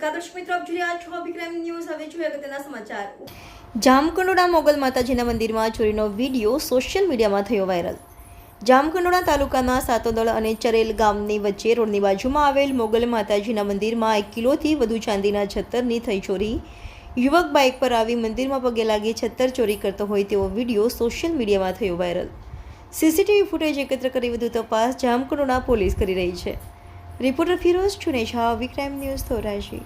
નમસ્કાર દર્શક મિત્રો, આપ જોઈ રહ્યા છો વિક્રમ ન્યૂઝ. હવે જોઈએ અગત્યના સમાચાર. જામકંડોળા મોગલ માતાજીના મંદિરમાં ચોરીનો વીડિયો સોશિયલ મીડિયામાં થયો વાયરલ. જામકંડોળા તાલુકાના સાતોદળ અને ચરેલ ગામની વચ્ચે રોડની બાજુમાં આવેલ મોગલ માતાજીના મંદિરમાં એક કિલોથી વધુ ચાંદીના છત્તરની થઈ ચોરી. યુવક બાઇક પર આવી મંદિરમાં પગે લાગી છત્તર ચોરી કરતો હોય તેવો વીડિયો સોશિયલ મીડિયામાં થયો વાયરલ. સીસીટીવી ફૂટેજ એકત્ર કરી વધુ તપાસ જામકંડોળા પોલીસ કરી રહી છે. રિપોર્ટર ફિરોઝ ચુનેજા વિક્રાઇમ ન્યૂઝ ધોરાજી.